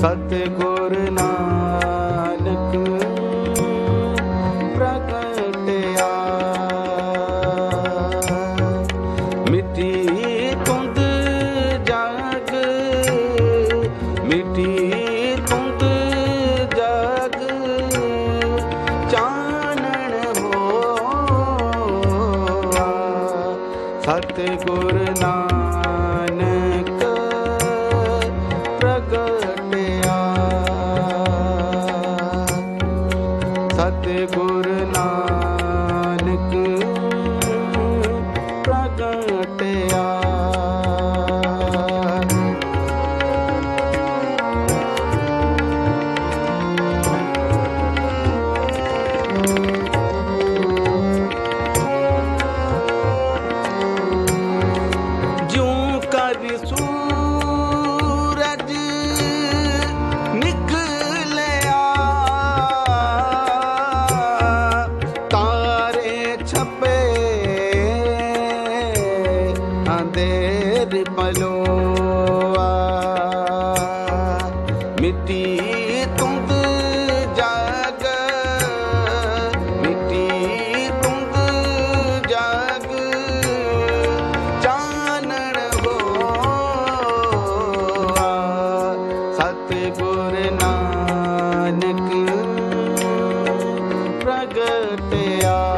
ਸਤਿਗੁਰ ਨਾਨਕ ਪ੍ਰਗਟਿਆ ਮਿੱਟੀ ਤੁੰਦ ਜਗ ਮਿੱਟੀ ਤੁੰਦ ਜਗ ਚਾਨਣ ਹੋਆ। ਸਤਿਗੁਰ ਨਾਨਕ ਪ੍ਰਗਟਿਆ ਜਿਉ ਕਰ ਸੂਰਜ ਨਿਕਲਿਆ ਤਾਰੇ ਛਪੇ ਅੰਧੇਰ ਮਿੱਟੀ ਤੁੰਦ ਜਗ ਮਿੱਟੀ ਤੁੰਦ ਜਗ ਚਾਨਣ ਹੋਆ ਸਤਿਗੁਰ ਨਾਨਕ ਪ੍ਰਗਟਿਆ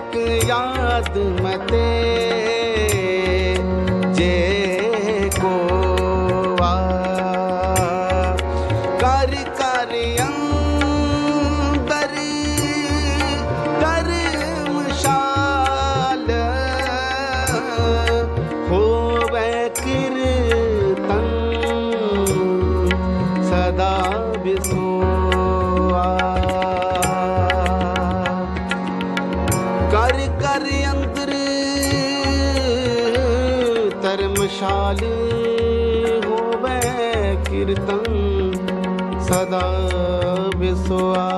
ਨਾਨਕ ਯਾਦ ਮਤੇ ਜੇ ਧਰਮਸ਼ਾਲੇ ਹੋਵੇ ਕੀਰਤਨ ਸਦਾ ਵਿਸਵਾ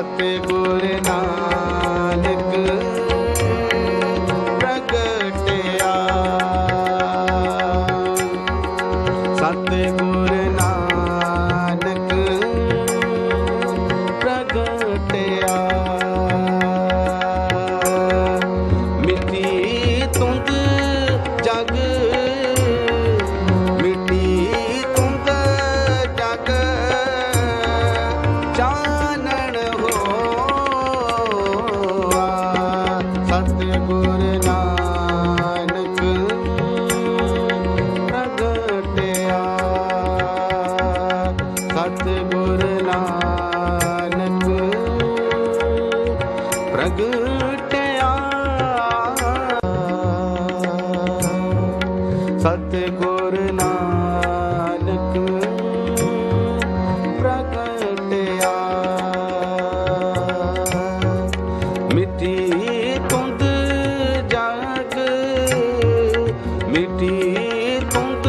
ਸਤਿਗੁਰ ਨਾਨਕ ਸਤਿਗੁਰ ਨਾਨਕ ਪ੍ਰਗਟਿਆ ਮਿੱਟੀ ਤੁੰਦ ਜਗ ਮਿੱਟੀ ਤੁੰਦ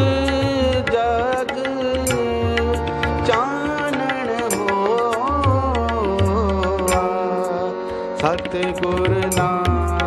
ਜਗ ਚਾਨਣ ਹੋਆ। ਸਤਿਗੁਰ ਨਾਨਕ